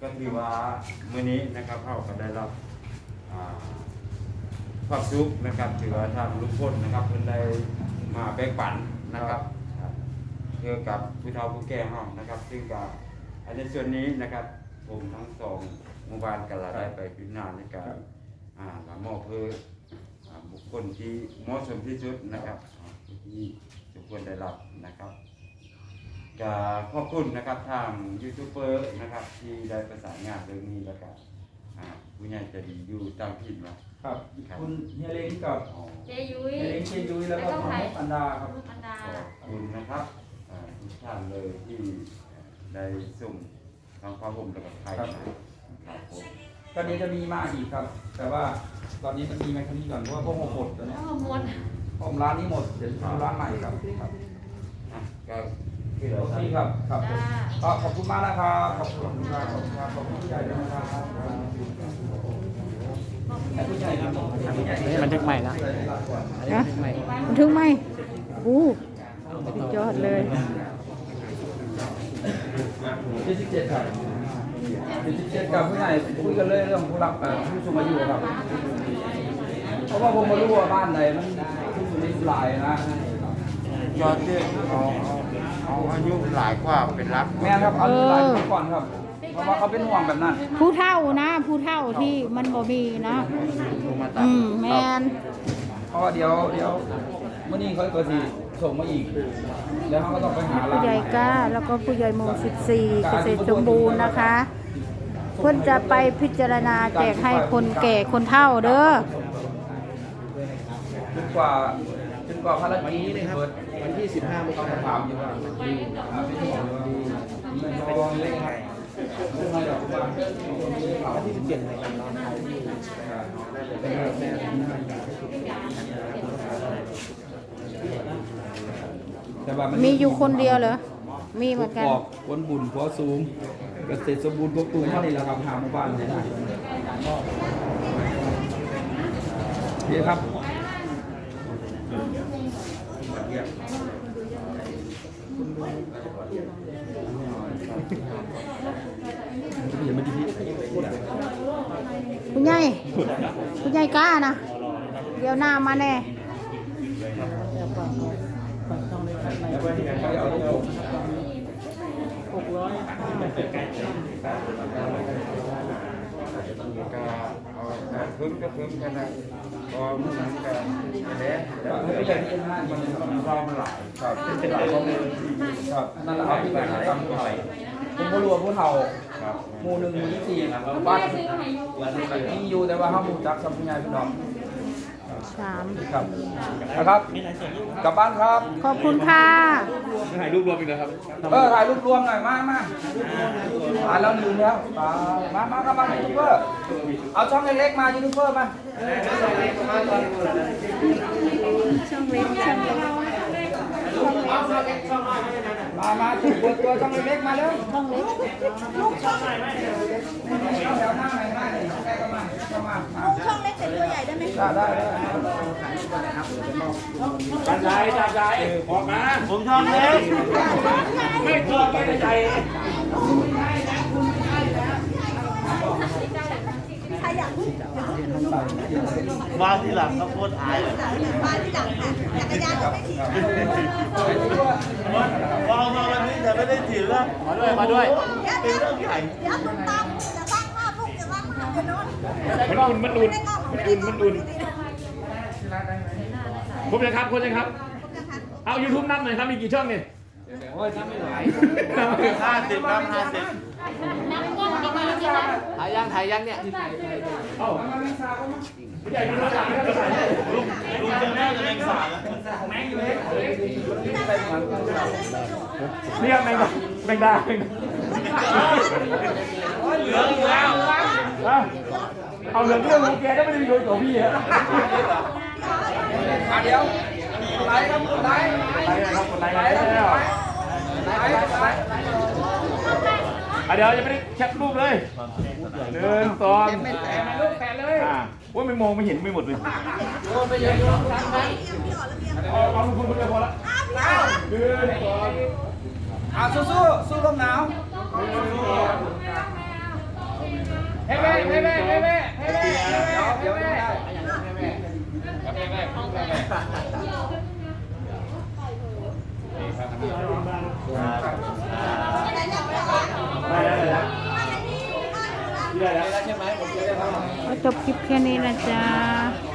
ก็ถือว่ามื้อนี้นะครับเขาก็ได้รับอ่าความสุขนะครับถือว่าทางลุงพลนะครับเพิ่นได้มาแบ่งปันนะครับครับเกี่ยวกับผู้เฒ่าผู้แก่ห้องนะครับ ซึ่งก็อันในส่วนนี้นะครับผมทั้งสองหมู่บ้านกันละได้ไปพิจารณาในการอ่ามามอบเพื่ออ่าบุคคลที่เหมาะสมที่สุดนะครับที่สมควรได้รับนะครับ ก็ขอบคุณนะครับทางยูทูบเบอร์นะครับ ที่ได้ประสานงานเรื่องนี้แล้วก็อ่าผู้ใหญ่ใจะดีอยู่ตามพินว่า ครับคุณเฮียเล้งกับอ๋อเจยุ้ยเฮียเล้งเชยยุ้ยแล้วก็คุณนกอันดาครับ ลูกอันดาขอบคุณนะครับอ่าทุกท่านเลยที่ได้ส่งทางความผมและกับไทยนะครับผมตอนนี้จะมีมาอีกครับ แต่ว่าตอนนี้มันมีแมคคานิก่อนเพราะว่าพวกผมหมดตอนนี้โอ้หมดผมร้านนี้หมดเดี๋ยวจะทำร้านใหม่ครับครับ อะก็ คือเราโอเคครับครับก็ขอบคุณมากนะครับขอบคุณครับขอบคุณครับขอบคุณผู้ใหญ่ด้วยนะครับให้ผู้ใหญ่ครับให้ผู้ใหญ่บันทึกใหม่แล้วนะบันทึกไหมอู้สุดยอดเลยที่สิบเจ็ดครับที่สิบเจ็ดกับผู้ใหญ่คุยกันเลยเรื่องผู้รับเอ่อผู้สูงอายุครับ เพราะว่าผมไม่รู้ว่าบ้านไหนมันผู้สูงอายุหลายนะยอดเรียก เอาเอาเอาอายุหลายกว่าเป็นรักแม่ครับเอาหลายคนก่อนครับ เพราะว่าเขาเป็นห่วงแบบนั้น ผู้เท่านะผู้เท่าที่มันบ่มีนะมาตัดอืมแมนเพราะว่าเดี๋ยวเดี๋ยวเมื่อนี้เขาก็สิส่งมาอีก แล้วเขาก็ต้องไปหาร้าผู้นใหญ่กล้าแล้วก็ผู้ใหญ่โม14เกษตรสมบูรณ์นะคะ เพื่อนจะไปพิจารณาแจกให้คนแก่คนเฒ่าเด้อ จนกว่า จนกว่าภารกิจนี้เลยครับวันที่ 15มกเขาราจะคถามมอยู่ว่าอ่าเป็นห่วงอยู่ว่ามีเงินทองเล็กครับเรื่องอะไรหรอกว่าเขาวันที่17ในการนอนไทยเป็นแบบแม่แต่ว่ามันมีอยู่คนเดียวเหรอ มีเหมือนกันกอกคนบุญขอสูงเกษตรสมบูรณ์พวกตูนเท่านี้แหละครับหาหมู่บ้านเนี่ยนะเดี๋ยวครับ อย่ามาดีพี่ผู้ใหญ่ผู้ใหญ่กล้านะ เดี๋ยวหน้ามาแน่เอาลูกผมก็เอาเอาพึ่งก็พึ่งกันนะก็มันก็แล้วแล้ว ไม่ไม่ใช่ใช่ที่ห้างมันมันรอมันหลายครับเป็นหลายข้อมูลครับนั่นแหละครับที่เป็นทำผู้ผมก็รู้ว่าผู้เฒ่าหมู่หนึ่งหมู่ที่สี่บ้านมีอยู่แต่ว่าห้าหมู่จักสัมพันธ์พี่น้องสามครับนะครับกลับบ้านครับ ขอบคุณค่ะถ่ายรูปรวมกันนะครับเออถ่ายรูปรวมหน่อยมามาถ่ายแล้วลืมแล้วมามาครับมายูทูบเบอร์เอาช่องเล็กๆมายูทูบเบอร์มา ช่องเล็กช่องเล็ก มา มาถูกเปิดตัวช่องเล็กๆมาเร็วช่องเล็กเอาแถวหน้าไหนมาไหนใครก็มาก็มามาช่องเล็กแต่ตัวใหญ่ได้ไหมได้ได้ได้จัดใจจัดใจออกมาผมชอบเล็กไม่เคยไปใจใครอยากพูดมาที่หลังเขาโคตรอายเลยบ้านที่หลังค่ะจักรยานก็ไม่ถีบมองมาวันนี้แต่ไม่ได้ถีบแล้วมาด้วยมาด้วยเดี๋ยวเป็นเดี๋ยวเรื่องใหญ่เดี๋ยวคุณตามจะสร้างภาพลูกจะสร้างภาพจะโน่นมันอุ่นมันอุ่นมันอุ่นมันอุ่นครบยังครับครบยังครับ เอายูทูบนับหน่อยครับมีกี่ช่องเนี่ยโอ้ยทำไม่ไหวห้าสิบครับห้าสิบ น้ำก้นก็มาจริงนะถ่ายยังถ่ายยังเนี่ยเอ้าผู้ใหญ่ดูภาษาไม่ภาษาเนี่ยลุงลุงจะแม่จะเล็งสารแล้วเรียกแมงดาแมงดาแมงดาเหลืองอีกแล้วอะเอาเหลืองเรื่องของแกก็ไม่ได้มีโดนตัวพี่ฮะมาเดี๋ยวไลค์ครับไลค์ไปนะครับคนไหนแล้ว อะเดี๋ยวจะไม่ได้แคปรูปเลยหนึ่งสองอ่าว่าไม่มองไม่เห็นไม่หมดเลยเอาเอาลูกคุณคนเดียวพอละหนึ่งสองอาสู้สู้สู้ลมหนาวเฮ้เบ้เฮ้เบ้เฮ้เบ้เฮ้เบ้เฮ้เบ้เฮ้เบ้เฮ้เบ้ จบคลิปแค่นี้นะจ๊ะ